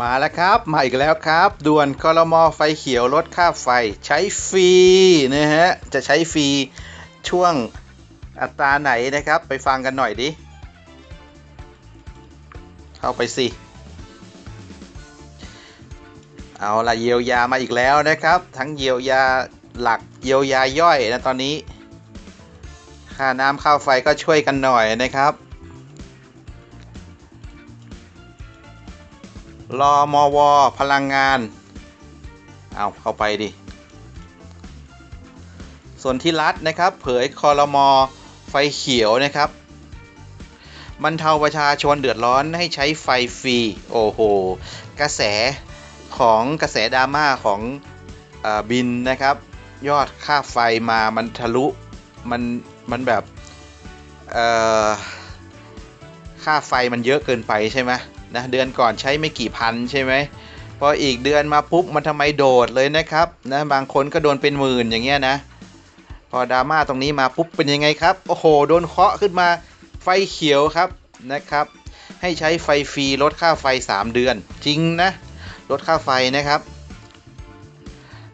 มาแล้วครับ มาอีกแล้วครับ ด่วนกรมไฟเขียวลดค่าไฟใช้ฟรีนะฮะ จะใช้ฟรีช่วงอัตราไหนนะครับ ไปฟังกันหน่อยดิ เข้าไปสิ เอาละเยียวยามาอีกแล้วนะครับ ทั้งเยียวยาหลักเยียวยาย่อยนะตอนนี้ ค่าน้ำค่าไฟก็ช่วยกันหน่อยนะครับ รอมวพลังงาน เอาเข้าไปดิ ส่วนที่รัฐนะครับ เผยคอรมอไฟเขียวนะครับบรรเทาประชาชนเดือดร้อนให้ใช้ไฟฟรี โอ้โห กระแสของกระแสดราม่าของอบินนะครับ ยอดค่าไฟมามันทะลุ มัน มันแบบค่าไฟมันเยอะเกินไปใช่ไหม นะเดือนก่อนใช้ไม่กี่พันใช่ไหมพออีกเดือนมาปุ๊บมันทำไมโดดเลยนะครับนะบางคนก็โดนเป็นหมื่นอย่างเงี้ยนะ พอดราม่าตรงนี้มาปุ๊บเป็นยังไงครับโอ้โหโดนเคาะขึ้นมาไฟเขียวครับนะครับ ให้ใช้ไฟฟรีลดค่าไฟ 3 เดือน จริงนะลดค่าไฟนะครับ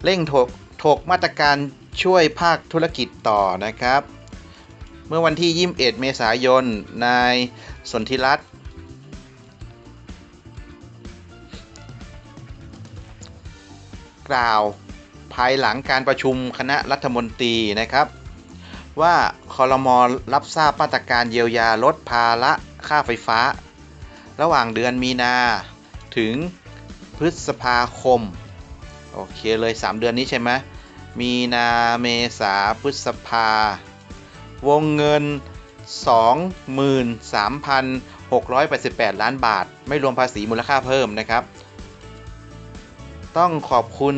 เร่งถกถกมาตรการช่วยภาคธุรกิจต่อนะครับ เมื่อวันที่ 21 เมษายน นายสนธิรัตน์ กล่าว ภายหลังการประชุมคณะรัฐมนตรีนะครับ ว่าคอรมอรับทราบมาตรการเยียวยาลดภาระค่าไฟฟ้า ระหว่างเดือนมีนาถึงพฤษภาคม โอเคเลย 3 เดือนนี้ใช่ไหมมีนาเมษาพฤษภาวงเงิน 23,688 ล้านบาท ไม่รวมภาษีมูลค่าเพิ่มนะครับ ต้องขอบคุณ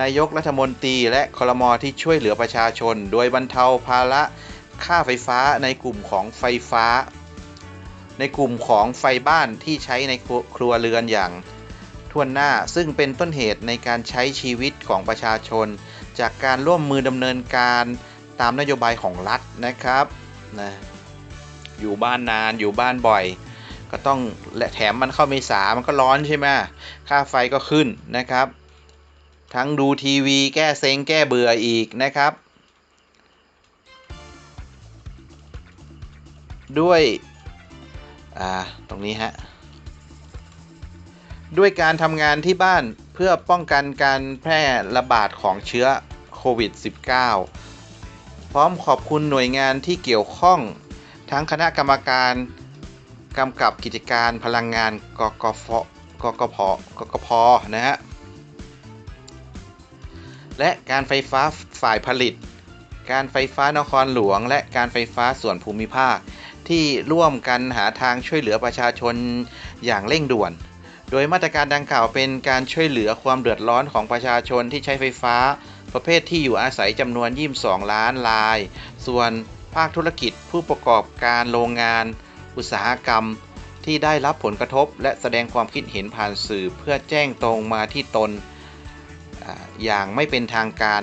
นายกรัฐมนตรีและคลมอที่ช่วยเหลือประชาชน โดยบรรเทาภาระค่าไฟฟ้าในกลุ่มของไฟฟ้า ในกลุ่มของไฟบ้านที่ใช้ในครัวเรือนอย่างทั่วหน้าซึ่งเป็นต้นเหตุในการใช้ชีวิตของประชาชน จากการร่วมมือดำเนินการตามนโยบายของรัฐนะครับนะอยู่บ้านนานอยู่บ้านบ่อย ก็ต้องและแถมมันเข้าเมษามันก็ร้อนใช่ไหมค่าไฟก็ขึ้นนะครับ ทั้งดูทีวีแก้เซ็งแก้เบื่ออีกนะครับ ด้วยอ่าตรงนี้ฮะด้วยการทำงานที่บ้านเพื่อป้องกันการแพร่ระบาดของเชื้อโควิด -19 พร้อมขอบคุณหน่วยงานที่เกี่ยวข้อง ทั้งคณะกรรมการ กำกับกิจการพลังงานกกฟกกพกกพนะฮะและการไฟฟ้าฝ่ายผลิต การไฟฟ้านครหลวง และการไฟฟ้าส่วนภูมิภาค ที่ร่วมกันหาทางช่วยเหลือประชาชนอย่างเร่งด่วน โดยมาตรการดังกล่าวเป็นการช่วยเหลือความเดือดร้อนของประชาชนที่ใช้ไฟฟ้า ประเภทที่อยู่อาศัยจำนวน 22 ล้านราย ส่วนภาคธุรกิจผู้ประกอบการโรงงาน อุตสาหกรรมที่ได้รับผลกระทบ และแสดงความคิดเห็นผ่านสื่อเพื่อแจ้งตรงมาที่ตนอย่างไม่เป็นทางการ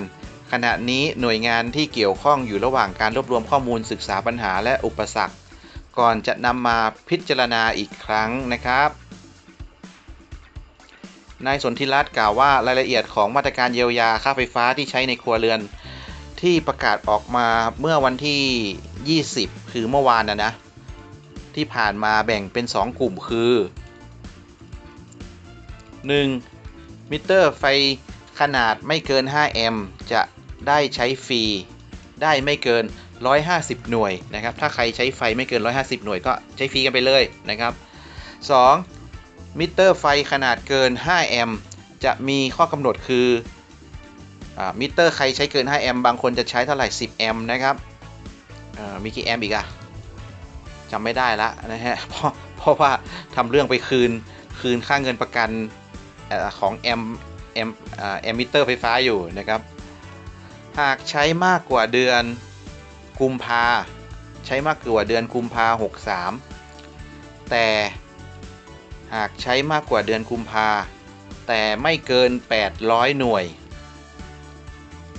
ขณะนี้หน่วยงานที่เกี่ยวข้องอยู่ระหว่างการรวบรวมข้อมูลศึกษาปัญหาและอุปสรรค ก่อนจะนำมาพิจารณาอีกครั้งนะครับนายสนธิรัตน์กล่าวว่ารายละเอียดของมาตรการเยียวยาค่าไฟฟ้าที่ใช้ในครัวเรือน ที่ประกาศออกมาเมื่อวันที่ 20 คือเมื่อวานนะนะ ที่ผ่านมาแบ่งเป็น 2 กลุ่มคือ 1. มิเตอร์ไฟขนาดไม่เกิน 5 แอมป์จะได้ใช้ฟรีได้ไม่เกิน 150 หน่วยนะครับ ถ้าใครใช้ไฟไม่เกิน 150 หน่วยก็ใช้ฟรีกันไปเลยนะครับ 2. มิเตอร์ไฟขนาดเกิน 5 แอมป์จะมีข้อกำหนดคืออมิเตอร์ใครใช้เกิน 5 แอมป์บางคนจะใช้เท่าไหร่ 10 แอมป์นะครับมีกี่แอมป์อีกอะ จำไม่ได้ละนะฮะเพราะเพราะว่าทำเรื่องไปคืนคืนค่าเงินประกันของแอมแอมแอมมิเตอร์ไฟฟ้าอยู่นะครับ หากใช้มากกว่าเดือนกุมภาใช้มากกว่าเดือนกุมภา63แต่หากใช้มากกว่าเดือนกุมภาแต่ไม่เกิน 800 หน่วย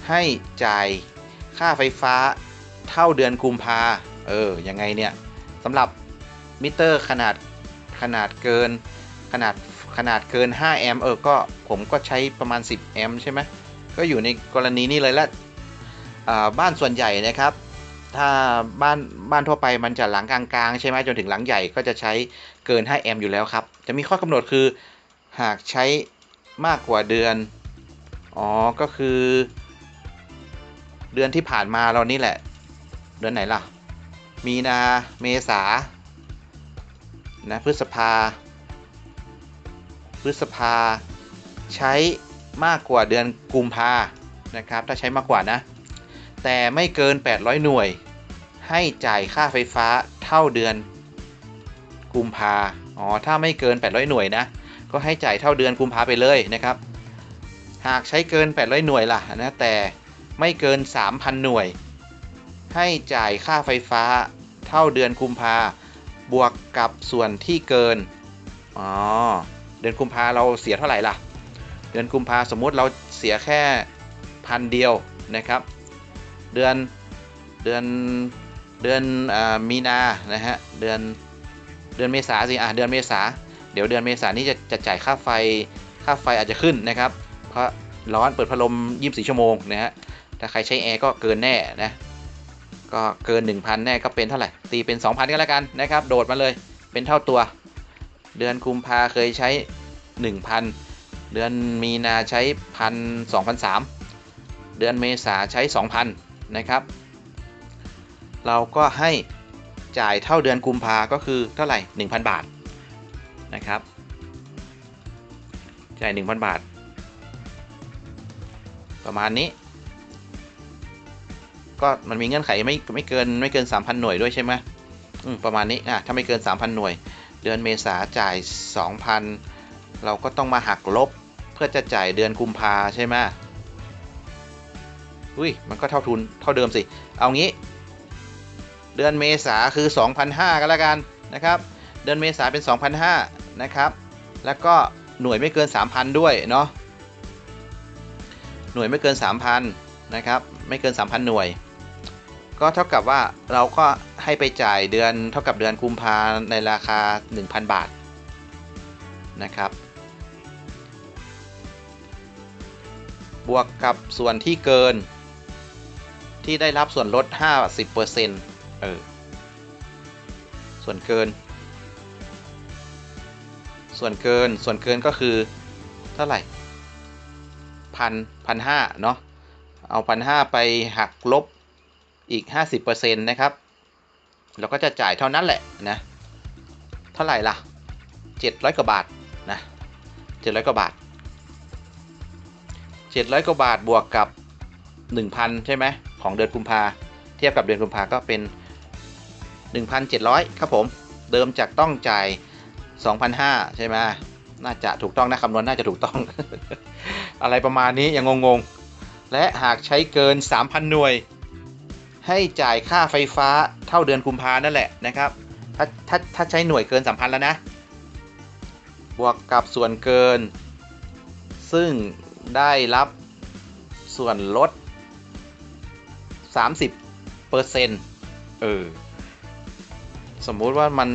ให้จ่ายค่าไฟฟ้าเท่าเดือนกุมภาเออยังไงเนี่ย สำหรับมิเตอร์ขนาดขนาดเกินขนาดขนาดเกิน 5 แอมป์เออก็ผมก็ใช้ประมาณ 10 แอมป์ใช่ไหมก็อยู่ในกรณีนี้เลยและอ่าบ้านส่วนใหญ่นะครับ ถ้าบ้านบ้านทั่วไปมันจะหลังกลางๆ ใช่ไหมจนถึงหลังใหญ่ก็จะใช้เกิน 5 แอมป์อยู่แล้วครับ จะมีข้อกำหนดคือหากใช้มากกว่าเดือน อ๋อ ก็คือ เดือนที่ผ่านมาเรานี่แหละ เดือนไหนล่ะ มีนา เมษา นะ พฤษภา พฤษภา ใช้มากกว่าเดือนกุมภา นะครับ ถ้าใช้มากกว่านะ แต่ไม่เกิน 800 หน่วย ให้จ่ายค่าไฟฟ้าเท่าเดือนกุมภา อ๋อ ถ้าไม่เกิน 800 หน่วยนะ ก็ให้จ่ายเท่าเดือนกุมภาไปเลยนะครับ หากใช้เกิน 800 หน่วยล่ะนะ แต่ไม่เกิน 3,000 หน่วย ให้จ่ายค่าไฟฟ้าเท่าเดือนกุมภาบวกกับส่วนที่เกิน อ๋อ เดือนกุมภาเราเสียเท่าไหร่ล่ะ เดือนกุมภาสมมุติเราเสียแค่พันเดียวนะครับ เดือน เดือน เดือนอมีนา นะฮะ เดือน เดือนเมษาสิ อะ เดือนเมษา เดี๋ยวเดือนเมษานี้จะจะจ่ายค่าไฟ ค่าไฟอาจจะขึ้นนะครับ เพราะร้อนเปิดพัดลม 24 ชั่วโมงนะฮะ ถ้าใครใช้แอร์ก็เกินแน่นะ ก็เกิน 1,000 แน่ก็เป็นเท่าไหร่ ตีเป็น 2,000 ก็แล้วกันนะครับ โดดมาเลยเป็นเท่าตัว เดือนกุมภาเคยใช้ 1,000 เดือนมีนาใช้พันสองพันสามเดือนเมษาใช้ 2,000 นะครับ เราก็ให้จ่ายเท่าเดือนกุมภาก็คือเท่าไหร่ 1,000 บาทนะครับ จ่าย 1,000 บาท ประมาณนี้ ก็มันมีเงื่อนไขไม่ไม่เกินไม่เกิน 3,000 หน่วยด้วยใช่ไหมมประมาณนี้อะถ้าไม่เกิน 3,000 หน่วย เดือนเมษาจ่าย 2,000 เราก็ต้องมาหักลบ เพื่อจะจ่ายเดือนกุมภาใช่ไหมอุ้ยมันก็เท่าทุนเท่าเดิมสิ เอางี้ เดือนเมษาคือ 2,500ก็แล้วกันนะครับ เดือนเมษาเป็น 2,500นะครับ แล้วก็หน่วยไม่เกิน 3,000 ด้วยเนาะหน่วยไม่เกิน 3,000 นะครับ ไม่เกิน 3,000 หน่วย ก็เท่ากับว่าเราก็ให้ไปจ่ายเดือนเท่ากับเดือนกุมภาในราคา 1,000 บาทนะครับ บวกกับส่วนที่เกิน ที่ได้รับส่วนลด 50%เออส่วนเกิน ส่วนเกินส่วนเกินก็คือเท่าไหร่พันพันห้าเนาะเอาพันห้าไปหักลบ อีก 50%นะครับ เราก็จะจ่ายเท่านั้นแหละนะ เท่าไหร่ล่ะ 700 กว่าบาทนะ700 กว่าบาท 700 กว่าบาทบวกกับ 1,000 ใช่ไหมของเดือนกุมภาเทียบกับเดือนกุมภาก็เป็น 1,700 ครับผม เดิมจากต้องจ่าย 2,500 ใช่ไหมน่าจะถูกต้องนะคำนวณน่าจะถูกต้อง อะไรประมาณนี้ยังงงๆ และหากใช้เกิน 3,000 หน่วย ให้จ่ายค่าไฟฟ้าเท่าเดือนกุมภานั่นแหละนะครับ ถ้าถ้าถ้าใช้หน่วยเกิน3,000แล้วนะ บวกกับส่วนเกิน ซึ่งได้รับส่วนลด 30เปอร์เซ็นต์เออ สมมุติว่ามัน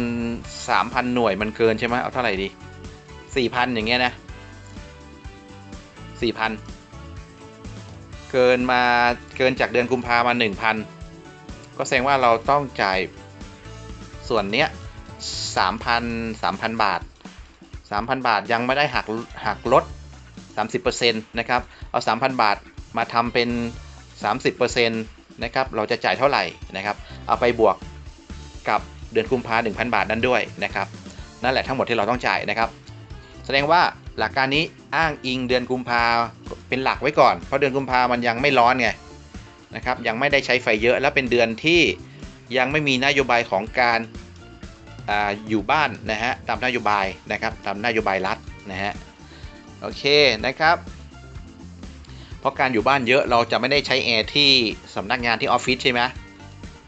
3,000 หน่วยมันเกินใช่ไหมเอาเท่าไหร่ดี 4,000 อย่างเงี้ยนะ 4,000 เกินมาเกินจากเดือนกุมภามา 1,000 ก็แสดงว่าเราต้องจ่ายส่วนเนี้ย3,000 3,000บาท3,000บาทยังไม่ได้หักหักลด30%นต์นะครับเอา3,000บาทมาทำเป็น30%นต์นะครับเราจะจ่ายเท่าไหร่นะครับ เอาไปบวกกับเดือนกุมภา1,000บาทนั้นด้วยนะครับนั่นแหละทั้งหมดที่เราต้องจ่ายนะครับ แสดงว่าหลักการนี้อ้างอิงเดือนกุมภาเป็นหลักไว้ก่อน เพราะเดือนกุมภามันยังไม่ร้อนไง นะครับยังไม่ได้ใช้ไฟเยอะและเป็นเดือนที่ยังไม่มีนโยบายของการออยู่บ้านนะฮะตามนโยบายนะครับตามนโยบายรัฐนะฮะโอเคนะครับ เพราะการอยู่บ้านเยอะเราจะไม่ได้ใช้แอร์ที่สำนักงานที่ออฟฟิศใช่ไหม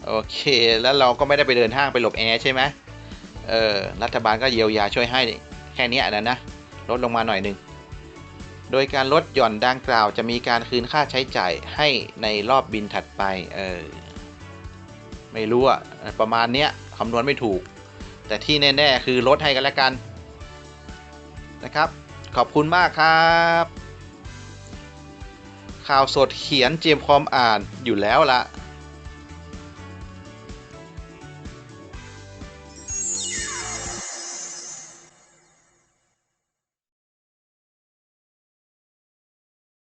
โอเค แล้วเราก็ไม่ได้ไปเดินห้างไปหลบแอร์ใช่ไหมเออรัฐบาลก็เยียวยาช่วยให้แค่นี้นะนะลดลงมาหน่อยหนึ่ง โดยการลดหย่อนดังกล่าวจะมีการคืนค่าใช้จ่ายให้ในรอบบินถัดไปเออไม่รู้อะประมาณเนี้ยคำนวณไม่ถูก แต่ที่แน่ ๆ คือลดให้กันแล้วกันนะครับ ขอบคุณมากครับ ข่าวสดเขียนเจมคอมอ่านอยู่แล้วละ